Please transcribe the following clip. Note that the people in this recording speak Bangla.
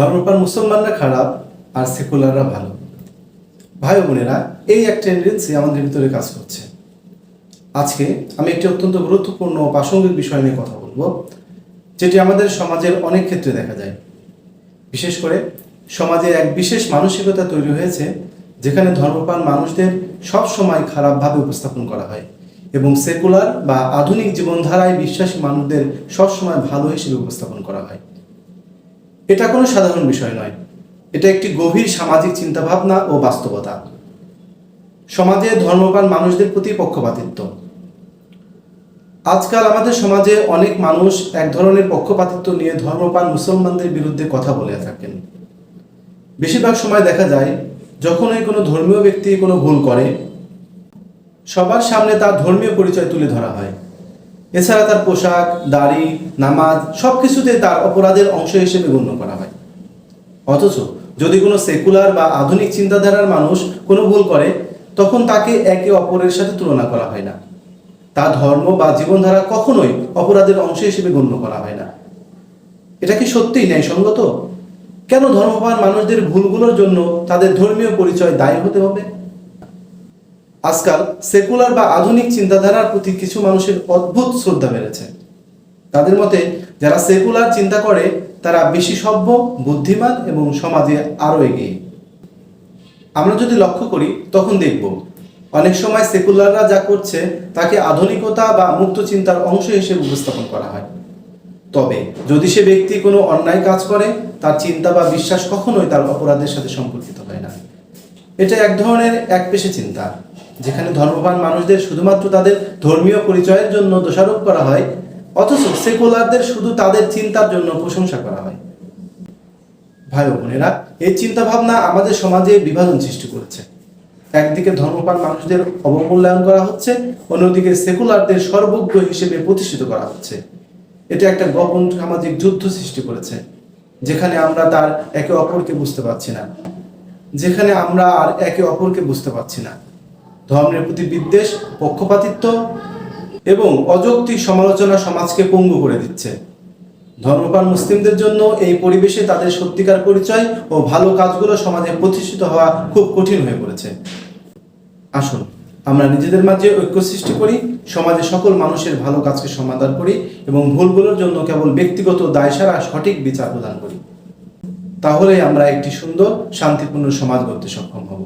ধর্মপ্রাণ মুসলমানরা খারাপ আর সেকুলাররা ভালো। ভাই বোনেরা, এই এক টেন্ডেন্সি আমাদের ভিতরে কাজ করছে। আজকে আমি একটি অত্যন্ত গুরুত্বপূর্ণ প্রাসঙ্গিক বিষয় নিয়ে কথা বলব, যেটি আমাদের সমাজের অনেক ক্ষেত্রে দেখা যায়। বিশেষ করে সমাজে এক বিশেষ মানসিকতা তৈরি হয়েছে, যেখানে ধর্মপ্রাণ মানুষদের সব সময় খারাপভাবে উপস্থাপন করা হয় এবং সেকুলার বা আধুনিক জীবনধারায় বিশ্বাসী মানুষদের সবসময় ভালো হিসেবে উপস্থাপন করা হয়। এটা কোনো সাধারণ বিষয় নয়। এটা একটি গভীর সামাজিক চিন্তাভাবনা ও বাস্তবতা। সমাজে ধর্মপ্রাণ মানুষদের প্রতি পক্ষপাতিত্ব। আজকাল আমাদের সমাজে অনেক মানুষ এক ধরনের পক্ষপাতিত্ব নিয়ে ধর্মপ্রাণ মুসলমানদের বিরুদ্ধে কথা বলে থাকেন। বেশিরভাগ সময় দেখা যায়, যখনই কোনো ধর্মীয় ব্যক্তি কোনো ভুল করে, সবার সামনে তার ধর্মীয় পরিচয় তুলে ধরা হয়। এছাড়া তার পোশাক, দাড়ি, নামাজ সব কিছুতে তার অপরাধের অংশ হিসেবে গণ্য করা হয়। অথচ যদি কোনো সেকুলার বা আধুনিক চিন্তাধারার মানুষ কোনো ভুল করে, তখন তাকে একে অপরের সাথে তুলনা করা হয় না। তার ধর্ম বা জীবনধারা কখনোই অপরাধের অংশ হিসেবে গণ্য করা হয় না। এটা কি সত্যিই ন্যায়সঙ্গত? কেন ধর্মপ্রাণ মানুষদের ভুলগুলোর জন্য তাদের ধর্মীয় পরিচয় দায়ী হতে হবে? আজকাল সেকুলার বা আধুনিক চিন্তাধারার প্রতি কিছু মানুষের অদ্ভুত শ্রদ্ধা বেড়েছে। তাদের মতে, যারা সেকুলার চিন্তা করে, তারা বেশি সভ্য, বুদ্ধিমান এবং সমাজে আরও এগিয়ে। আমরা যদি লক্ষ্য করি, তখন দেখব, অনেক সময় সেকুলাররা যা করছে, তাকে আধুনিকতা বা মুক্ত চিন্তার অংশ হিসেবে উপস্থাপন করা হয়। তবে, যদি সে ব্যক্তি কোনো অন্যায় কাজ করে, তার চিন্তা বা বিশ্বাস কখনোই তার অপরাধের সাথে সম্পর্কিত হয় না। এটা এক ধরনের এক পেশে চিন্তা। যেখানে ধর্মবান মানুষদের শুধুমাত্র তাদের ধর্মীয় পরিচয়ের জন্য দোষারোপ করা হয়, অথচ সেকুলারদের শুধু তাদের চিন্তার জন্য প্রশংসা করা হয়। ভাই বোনেরা, এই চিন্তা ভাবনা আমাদের সমাজে বিভাজন সৃষ্টি করেছে। একদিকে ধর্মপান মানুষদের অবমূল্যায়ন করা হচ্ছে, অন্যদিকে সেকুলারদের সর্বজ্ঞ হিসেবে প্রতিষ্ঠিত করা হচ্ছে। এটা একটা গোপন সামাজিক যুদ্ধ সৃষ্টি করেছে, যেখানে আমরা তার একে অপরকে বুঝতে পারছি না। যেখানে আমরা আর একে অপরকে বুঝতে পারছি না। ধর্মের প্রতি বিদ্বেষ, পক্ষপাতিত্ব এবং অযৌক্তিক সমালোচনা সমাজকে পঙ্গু করে দিচ্ছে। ধর্মপ্রাণ মুসলিমদের জন্য এই পরিবেশে তাদের সত্যিকার পরিচয় ও ভালো কাজগুলো সমাজে প্রতিষ্ঠিত হওয়া খুব কঠিন হয়ে পড়েছে। আসুন, আমরা নিজেদের মাঝে ঐক্য সৃষ্টি করি, সমাজে সকল মানুষের ভালো কাজকে সমাধান করি এবং ভুলগুলোর জন্য কেবল ব্যক্তিগত দায় সারা সঠিক বিচার প্রদান করি। তাহলে আমরা একটি সুন্দর, শান্তিপূর্ণ সমাজ গড়তে সক্ষম হব।